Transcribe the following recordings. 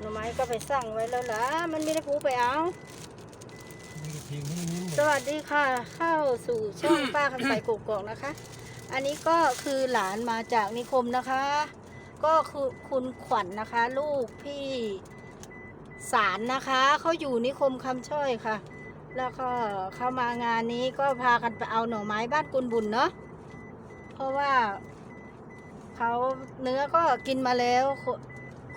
หน่อไม้ก็ไปสั่งไว้แล้วล่ะ มันไม่ได้ปูไปเอามีกระทิงที่นิ้มหมสดวัสดีค่ะ เข้าสู่ช่องป้าคำใสกกอกนะคะ อันนี้ก็คือหลานมาจากนิคมนะคะ ก็คือคุณขวัญนะคะ ลูกพี่สารนะคะ เขาอยู่นิคมคำช่อยค่ะ แล้วก็เข้ามางานนี้ก็พากันไปเอาหน่อไม้บ้านกุลบุญเนาะ เพราะว่าเขาเนื้อก็กินมาแล้ว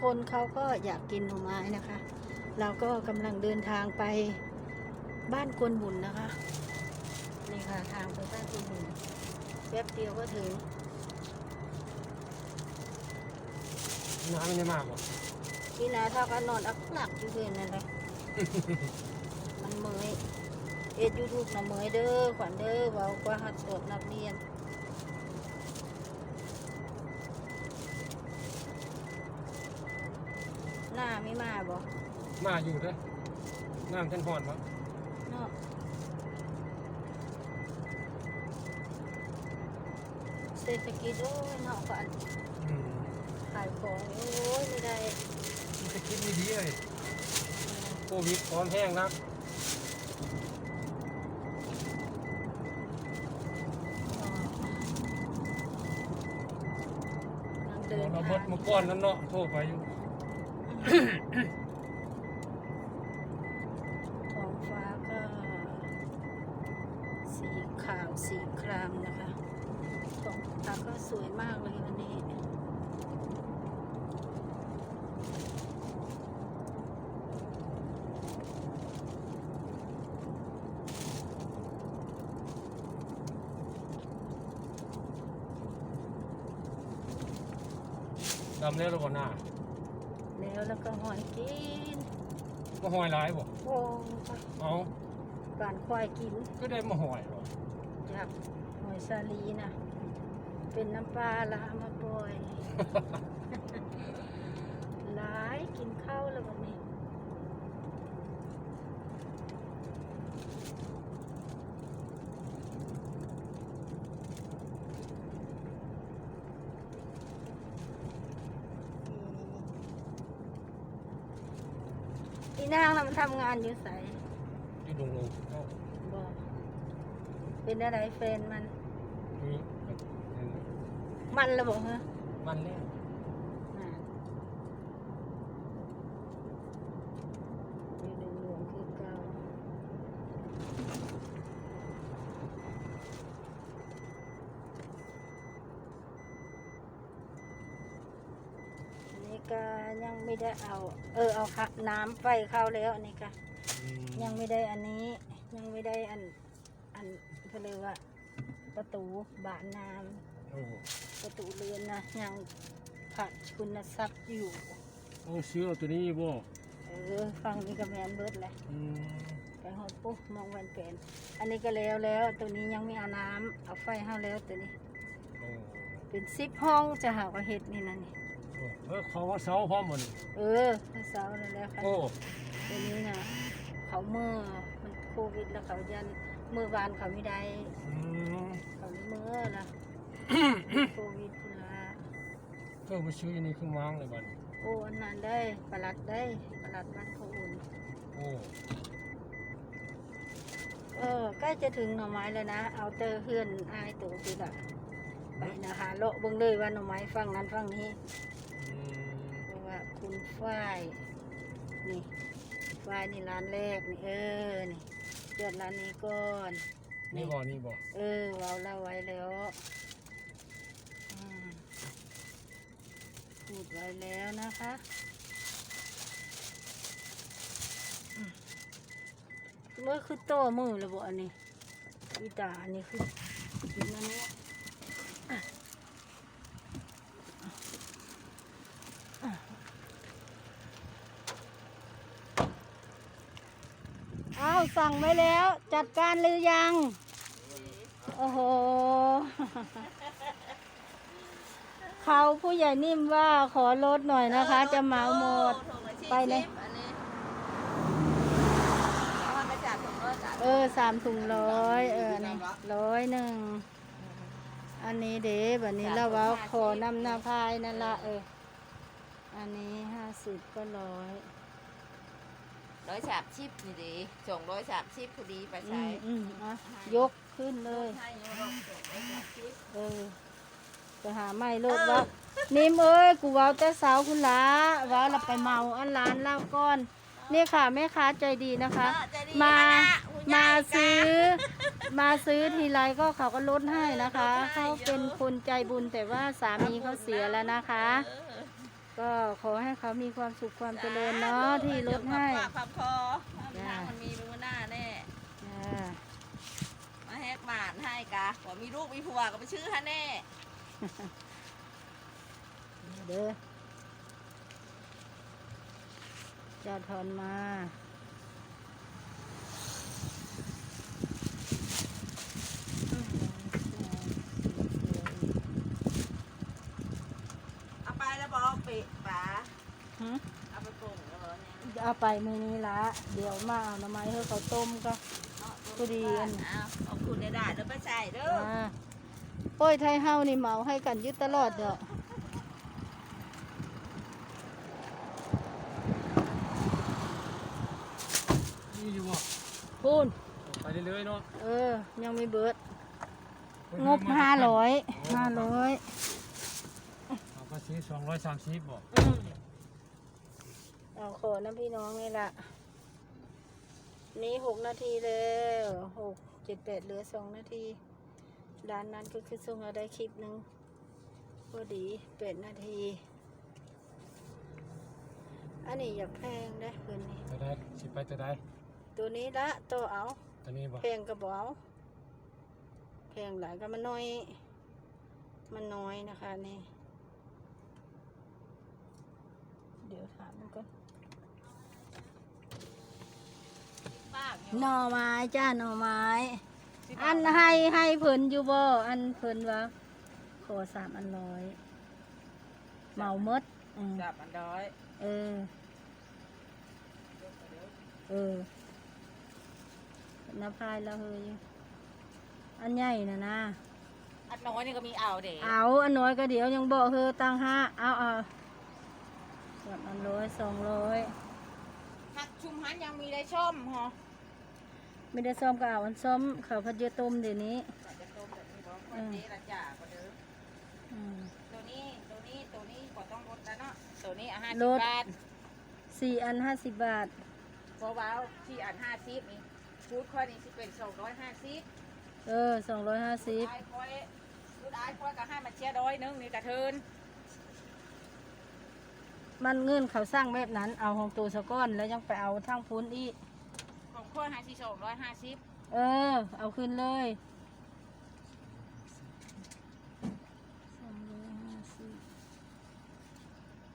คคนเขาก็อยากกินหน่อไม้นะคะ เราก็กำลังเดินทางไปบ้านกวนบุญนะคะ นี่ค่ะทางไปบ้านกวนบุญแป๊บเดียวก็ถึงน้ำมันจะมากบ่นี่นะถ้าก็นอนอักหลักอยู่เพื่อนนั่นแหละมันเมยเอ็ดยูทูบนะเมยเด้อขวัญเด้อเบากว่าหัดสดนักเรียน หน้าไม่มาบ่มาอยู่เด้อน้ำท่านพอนบ่เนาะเศรษฐกิจโอ้ยเนาะขวัญอืมขายของโอ้ยไม่ได้มันจะคิดดีๆเลยโควิดร้อนแห้งนักยังเดินเราทาเบิดง มาก่อนนั่นเนาะโทรไปอยู่ ท้องฟ้าก็สีขาวสีครามนะคะท้องฟ้าก็สวยมากเลยวันนี้ ดำแล้วเราบ่หน้า แล้วแล้วก็หอยกินก็หอยหลายบ่โอ้ยเอาการควายกินก็ได้มาหอยบ่จากหอยสาลีนะเป็นน้ำปลาละเอามาปล่อย หลายกินข้าวแล้ววันนี้ อีนางน่ะมันทำงานอยู่ใสอยู่ดงลงเอาบอกเป็นอะไรแฟนมัน นี่มันระบอกฮะมันแล้วน่ะอยู่ในหลวงคือเก่าอันนี้ ก็ยังไม่ได้เอา เออเอาค่ะน้ำไฟเข้าแล้วอันนี้ก็อืมยังไม่ได้อันนี้ ยังไม่ได้อันอันเขาเรียกว่า ประตูบานน้โอ้ำประตูเรือนนะยังขาดคุณทรัพย์อยู่โอ้ซื้อเอาตัวนี้บ่เออฟังนี่ก็แมนเบิดแหละอืมไปหอดปุ๊บมองแวนเป็นอันนี้ก็แล้วแล้ว ตัวนี้ยังไม่เอาน้ำเอาไฟให้แล้วตัวนี้โอ้เป็นซิปห้องจะหาว่าเห็ดนี่นะนี่โอ้ เออเขาว่าเสาพร้อมบ่นี่เออถ้าเสาแล้วแล้วค่ะโอ้ตัวนี้นะเขาเมื่อมันโควิดแล้วเขายันเมื่อวานเขาไม่ได้อืมเขาเมื่อละโควิดพุ่นละเพิ่งไปซื้ออันนี้เครื่องวางเลยบัดนี้โอ้อันนั้นได้ประหลัดได้ประหลัดบ้านเขาอุ่นโอ้เออใกล้จะถึงหน่อไม้แล้วนะเอาเตอร์เฮือนอายตัวสิละไปนะคะเลาะเบิ่งเลยว่าหน่อไม้ฝั่งนั้นฝั่งนี้ คุณฝ้ายนี่ฝ้ายนี่ร้านแรกนี่เออนี่ยอดร้านนี้ก่อนนี่บ่นี่บ่เออเราเล่าไว้แล้วอืมพูดไว้แล้วนะคะอืมเมื่อคือโตมือแล้วบ่อันนี้อีตาอันนี้คือกินอันนี้อะอะอ้าว สั่งไว้แล้ว จัดการหรือยัง โอ้โห เขาผู้ใหญ่นิ่มว่าขอลดหน่อยนะคะ จะเหมาหมด ไปเลยอันนี้เอามาจากถุงร้อยสามเออสามถุงร้อยเออนี่ร้อยหนึ่ง อันนี้เด้แบบนี้เราว่าขอนำนาพายนั่นละเออ อันนี้ห้าสิบก็ร้อย ร้อยสามสิบนี่ดีส่งร้อยสามสิบพอดีไปอืใช้มอืมอะยกขึ้นเลยให้โยมส่งร้อยสามสิบเออไปหาไม่รถว่านิ่มเอ้ยกูเว้าแต่สาวคุณละเว้าเราไปเมาอันร้านเหล้าก้อนนี่ค่ะแม่ค้าใจดีนะคะ เออจะดีมานะคุณยมายกะซื้อ มาซื้อทีไรก็เขาก็ลดให้นะคะ เขาเป็นคนใจบุญแต่ว่าสามีเขาเสียแล้วนะคะ เออ ก็ขอให้เขามีความสุขความเจริญเนาะที่ลดให้เดี๋ยวความปากความคอจ้าทางมันมีมือหน้าแน่อ่ามาแฮกหมานให้กะว่ามีลูกมีผัวก็ไปชื่อฮะแน่เด้อเจ้าทอนมาเอาไปแล้วบอกปิดป๋า หึ เอาไปปรุงแล้วบอกเนี่ยเอาไปมือนี้ละเดี๋ยวมาเอาหน้ำไม้ให้เขาต้มก็ เอาพอดีอัน เอาเอาคุณได้ได้แล้วไปใส่เด้ออ่าโอ้ยไทยเฮานี่เหมาให้กันอยึดตลอดเด้อนี่อยู่บ่พูนไปเรื่อยๆเนาะเออ ยังไม่เบิด งบห้าร้อยห้าร้อยเอาภาษีสองร้อยสามสิบบ่ เอาขอน้ำพี่น้องนี่ละนี่หกนาทีแล้วหกเจ็ดแปดเหลือสองนาทีด้านนั้นก็คือส่งเราได้คลิปหนึ่งพอดีแปดนาที อันนี้อยากแพงได้คืนนี้ตัวใดสิไปตัวใดตัวนี้ละตัวเอาตัวนี้บ่แพงกระเบเอาแพงหลายก็มันน้อย มันน้อยนะคะนี่ เดี๋ยวถามมันก่อน ป้าเนี่ย หน่อไม้จ้าหน่อไม้ อันให้ให้เพิ่นอยู่บ่อันเพิ่นว่าขอสามอันร้อยเหมาหมดอืมจับอันร้อยเออ เออน้ำพายแล้วเฮยอันใหญ่นะนะ อันน้อยนี่ก็มีเอาเด็เอาอันน้อยก็เดี๋ยวยังบอกเฮอตังห้าเอาเอาสามอันร้อยสองร้อยหักชุมหันยังมีได้ชมฮะ ไม่ได้ซ้อมก็เอาอันซ้อมข้าวผัดเยอะต้มเดี๋ยวนี้จะต้มแบบนี้บอกคนนี้ละจ่าก็เด้ออืมตัวนี้ตัวนี้ตัวนี้ก็ต้องลดแล้วเนาะตัวนี้อาหารลสิบดบาทสี่อันห้าสิบบาทเพราะว่าที่อันห้าสิบนี่ฟูดค่อยนี่สิเป็นสองร้อยห้าสิบเออสองร้อยห้าสิบไอ้ค่อยฟูดไอ้ค่อยก็ให้มาเชียร์ร้อยหนึงนี่กระเทินมันเงินเขาสร้างแบบนั้นเอาของตัวสะก้อนแล้วยังไปเอาทั้งพุ้นอีก ของค่อยห้าสิบสองร้อยห้าสิบเออ เอาขึ้นเลยสองร้อยห้าสิบ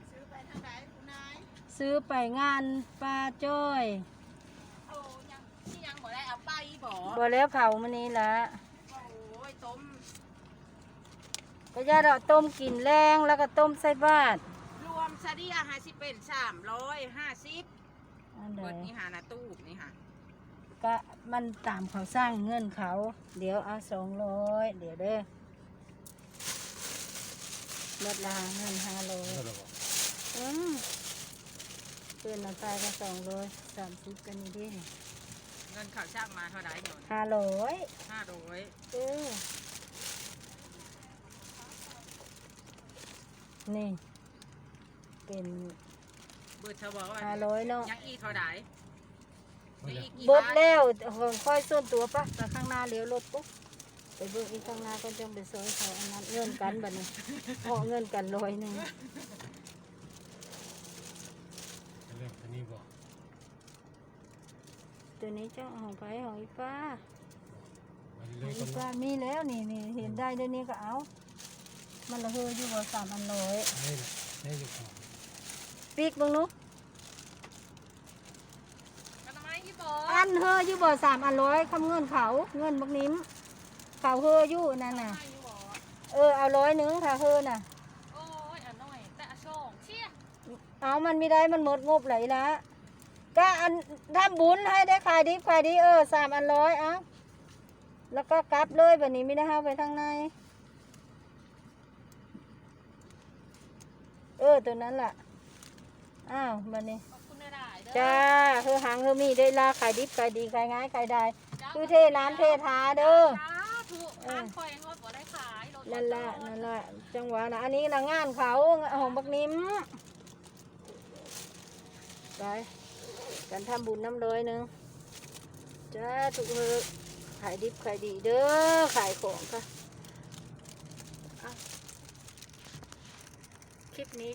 ซื้อไปทางไหนคุณนายซื้อไปงานป้าจ้อยโอ้ยังที่ยังบ่ได้เอาไปบ่บอแล้วเผามันนี้ละโอ้ยต้มก็ย่าเราต้มกินแรงแล้วก็ต้มใส่บาตรรวมซะดิอาหารสิเป็นสามร้อยห้าสิบอันใดเบิดนี่หาหนาตู้นี่ค่ะ ก็มันตามเขาสร้างเงื่อนเขา เดี๋ยวเอาสองร้อยเดี๋ยวเด้อลดราเงินห้าร้อยเท่าไหร่บ่อืมเพื่อนมาตายก็สองร้อยสามสิบกันนี่ดิเงินเขาช่างมาเท่าไหร่หนูห้าร้อยห้าร้อยเออนี่ เป็นเบิดเธอบอกว่าห้าร้อยเนาะยังอีกเท่าไหร่ บ่ยังได้อีกกี่บดบาทแล้วของค่อยส่วนตัวปะแต่ข้างหน้าเลี้ยวรถปุ๊บไปเบิ่งอีกข้างหน้าก็จังไปซอยเขาอันนั้นเงินกันบัดนี้เหาะเงินกันร้อยหนึ่งเรื่องตัวนี้บ่ตัวนี้เจ้าของไปของอีป้าไปขเรื่อองยๆก่ออีนป้าเนาะมีแล้วนี่นี่เห็นได้เดี๋ยวนี้ก็เอา มันละเฮออยู่บ่สามอันร้อยนี่แหละนี่อยู่ก่อนปีกเบังนุกันทำไมยี่บ ออันเฮออยู่บ่สามอันร้อยคำเงินเขาเงินบักนิ้มเขาเฮออยู่นั่นน่ะไม่ยี่บอเออเอาร้อยหนึ่งถ้าเฮอน่ะ โอ้ยอันน้อยแต่อันสองเชี่ยเอามันไม่ได้มันหมดงบไหลละก็อันทำบุญให้ได้ขายดีขายดีเออสามอันร้อยเอาแล้วก็กลับเลยแบบนี้ไม่ได้เข้าไปทางใน เออตัวนั้นล่ะ อ้าวมานี่ขอบคุณหลายๆเด้อ จ้าเธอหางเธอมีได้ลาขายดิบขายดีขายง่ายขายได้คือเทน้ำเททาเด้อสาธุทางคอยงดบ่ได้ขายรถนั่นละนั่นละจังหวะนะอันนี้นะงานเขาหอมบักนิ้มไปกันทำบุญน้ำร้อยหนึ่งจ้าถูกเธอขายดิบขายดีเด้อขายของค่ะอะคลิปนี้